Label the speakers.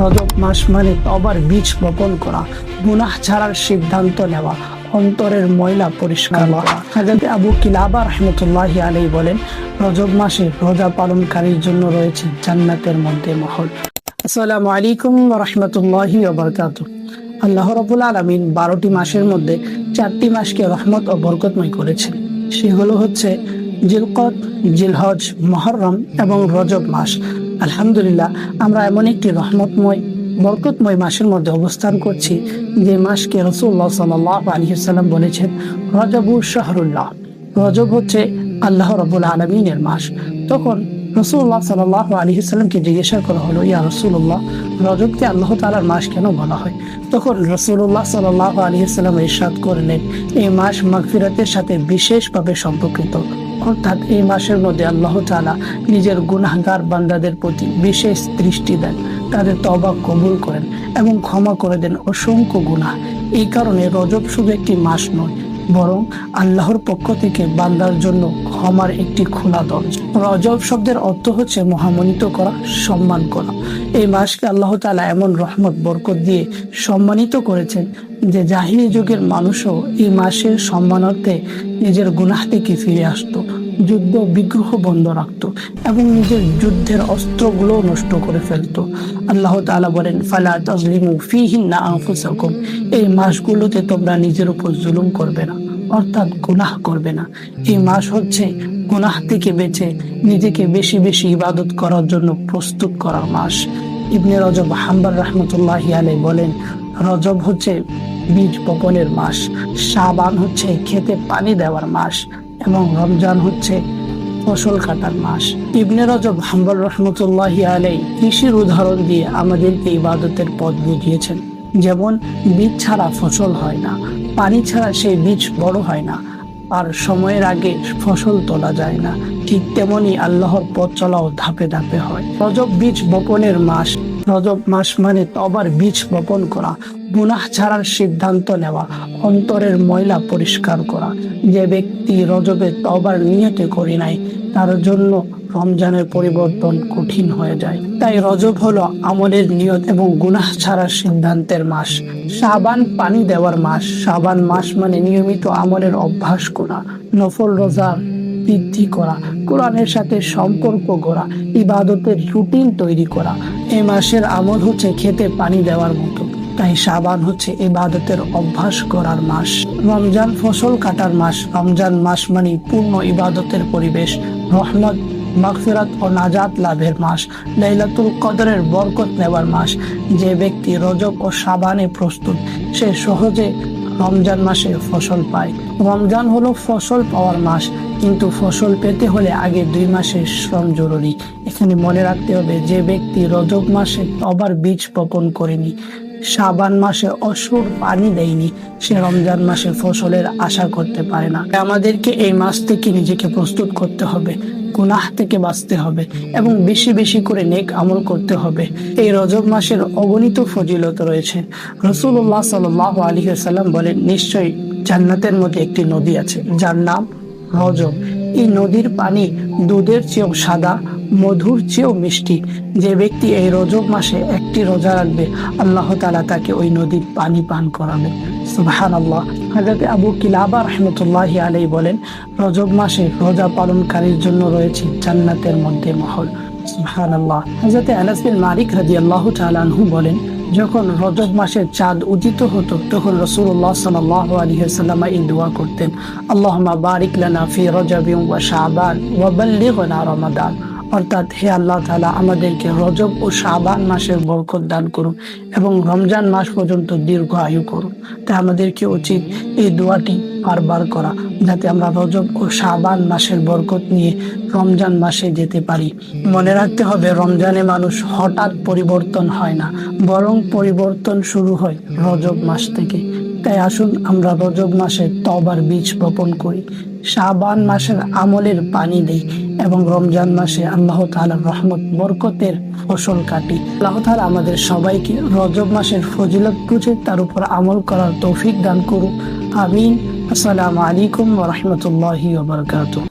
Speaker 1: রজব মাস মানে তবার বীজ বপন করা, গুনাহ ছাড়ার সিদ্ধান্ত নেওয়া, অন্তরের ময়লা পরিষ্কার করা। আবু কিলাবা রহমতুল্লাহ আলাই বলেন, রজব মাসে রোজা পালনকারীর জন্য রয়েছে জান্নাতের মধ্যে মহল। আসসালামু আলাইকুম রহমতুল্লাহি ওবরকাত আল্লাহ রবুল আলমিন বারোটি মাসের মধ্যে চারটি মাসকে রহমত ও বরকতময় করেছেন। সেগুলো হচ্ছে জিলকত জিলহজ, মহরম এবং রজব মাস। আলহামদুলিল্লাহ, আমরা এমন একটি রহমতময়, বরকতময় মাসের মধ্যে অবস্থান করছি যে মাসকে রসুল্লাহ সাল্লাহ আলহিসাল্লাম বলেছেন, রজবু শাহরুল্লাহ। রজব হচ্ছে আল্লাহ রবুল আলমিনের মাস। তখন রসুল্লাহ সাল্লাহ আলহিসাল্লামকে জিজ্ঞাসা করা হলো, ইয়া রসুল্লাহ রজবকে আল্লাহ তালার মাস কেন বলা হয়? তখন রসুল্লাহ সাল্লাহ আলহিসাল্লাম ইরশাদ করলেন, এই মাস মাগফিরাতের সাথে বিশেষভাবে সম্পর্কিত। অর্থাৎ এই মাসের মধ্যে আল্লাহ তালা নিজের গুনাহগার বান্দাদের প্রতি বিশেষ দৃষ্টি দেন, তাদের তবা কবুল করেন এবং ক্ষমা করে দেন অসংখ্য গুনাহ। এই কারণে রজব শুধু একটি মাস নয়, বরং আল্লাহর পক্ষ থেকে বান্দার জন্য ক্ষমার একটি খোলা দরজা। রজব শব্দের অর্থ হচ্ছে মহামনিত করা, সম্মান করা। এই মাসকে আল্লাহ তালা এমন রহমত, বরকত দিয়ে সম্মানিত করেছেন যে জাহিনী যুগের মানুষও এই মাসের সম্মানার্থে নিজের গুনাহ থেকে ফিরে আসতো। যুদ্ধ বিগ্রহ বন্ধ রাখত এবং নিজের যুদ্ধের অস্ত্রগুলো নষ্ট করে ফেলতো। আল্লাহ তাআলা বলেন, ফালা তাজলিমু ফিহিন্না আনফুসাকুম এই মাসগুলোতে তোমরা নিজের উপর জুলুম করবে না, অর্থাৎ গুনাহ করবে না। এই মাস হচ্ছে গুনাহ থেকে বেঁচে নিজেকে বেশি বেশি ইবাদত করার জন্য প্রস্তুত করার মাস। ইবনে রজব হাম্বার রহমতুল্লাহ আলাই বলেন, রজব হচ্ছে বীজ বপনের মাস সাবান হচ্ছে খেতে পানি দেওয়ার মাস এবং রমজান হচ্ছে ফসল কাটার মাস। ইবনে রজব হাম্বল রহমতুল্লাহ আলাই কৃষির উদাহরণ দিয়ে আমাদেরকে ইবাদতের পথ বুঝিয়েছেন। যেমন, বীজ ছাড়া ফসল হয় না, পানি ছাড়া সেই বীজ বড় হয় না, আর সময়ের আগে ফসল তোলা যায় না। ঠিক তেমনই আল্লাহর পথ চলাও ধাপে ধাপে হয়। রজব বীজ বপনের মাস রজব মাস মানে তবার বীজ বপন করা, গুনাহ ছাড়ার সিদ্ধান্ত নেওয়া, অন্তরের ময়লা পরিষ্কার করা। যে ব্যক্তি রজবে তবার নিয়তে করি নাই, তার জন্য রমজানের পরিবর্তন কঠিন হয়ে যায়। তাই রজব হলো আমলের নিয়ত এবং গুনাহ ছাড়ার সিদ্ধান্তের মাস। সাবান পানি দেওয়ার মাস। সাবান মাস মানে নিয়মিত আমলের অভ্যাস করা নফল রোজার বৃদ্ধি করা, কোরআনের সাথে সম্পর্ক করা ইবাদতের রুটিন তৈরি করা। এই মাসের আমল হচ্ছে খেতে পানি দেওয়ার মতো। তাই সাবান হচ্ছে ইবাদতের অভ্যাস করার মাস। রমজান ফসল কাটার মাস। রমজান মাস মানে পূর্ণ ইবাদতের পরিবেশ। রহমত, মাগফিরাত ও নাজাত লাভের মাস। লাইলাতুল কদরের বরকত নেওয়ার মাস। যে ব্যক্তি রজব ও সাবানে প্রস্তুত, সে সহজে রমজান মাসে ফসল পায়। রমজান হলো ফসল পাওয়ার মাস, কিন্তু ফসল পেতে হলে আগে দুই মাসের শ্রম জরুরি। এখানে মনে রাখতে হবে যে ব্যক্তি রজব মাসে আবার বীজ বপন করেনি শাবান মাসে অসুর পানি দেয়নি, সে রমজান মাসে ফসলের আশা করতে পারে না। আমাদেরকে এই মাস থেকে নিজেকে প্রস্তুত করতে হবে। গুনাহ থেকে বাঁচতে হবে এবং বেশি বেশি করে নেক আমল করতে হবে। এই রজব মাসের অগণিত ফজিলত রয়েছে। রসুল্লাহ সাল আলী সাল্লাম বলেন, নিশ্চয়ই জান্নাতের মধ্যে একটি নদী আছে, যার নাম রজব। এই নদীর পানি দুধের চেয়েও সাদা, মধুর চেয়েও মিষ্টি। যে ব্যক্তি এই রজব মাসে একটি রোজা রাখবে, আল্লাহ তালা তাকে ওই নদীর পানি পান করাবে সুবাহান আল্লাহ হাজরত আবু কিলাবা রহমতুল্লাহ আলাই বলেন, রজব মাসে রোজা পালনকারীর জন্য রয়েছে জান্নাতের মধ্যে মহল। সুবাহান আল্লাহ হাজরত আনাস বিন মালিক রাজি আল্লাহ তালানহু বলেন, যখন রজব মাসের চাঁদ উদিত হতো, তখন রসুল্লাহ সাল্লাহ আলহিহাল্লাম এই দোয়া করতেন আল্লাহ বারিক লানা ফি রজব ওয়া শাবান ওয়া বাল্লিগনা রমাদান। অর্থাৎ হে আল্লাহ তালা আমাদেরকে রজব ও শাবান মাসের বরকত দান করুন এবং রমজান মাস পর্যন্ত দীর্ঘ আয়ু করুন। তাই আমাদেরকে উচিত এই দোয়াটি বারবার করা, যাতে আমরা রজব ও শাবান মাসের বরকত নিয়ে রমজান মাসে যেতে পারি। মনে রাখতে হবে, রমজানে মানুষ হঠাৎ পরিবর্তন হয় না, বরং পরিবর্তন শুরু হয় রজব মাস থেকে। তাই আসুন আমরা রজব মাসে তবার বীজ বপন করি। শাবান মাসের আমলের পানি দিই এবং রমজান মাসে আল্লাহ তালার রহমত, বরকতের ফসল কাটি। আল্লাহ তালা আমাদের সবাইকে রজব মাসের ফজিলত বুঝে তার উপর আমল করার তৌফিক দান করুক। আমিন। আসসালামু আলাইকুম ওয়া রাহমাতুল্লাহি ওয়া বারাকাতুহু।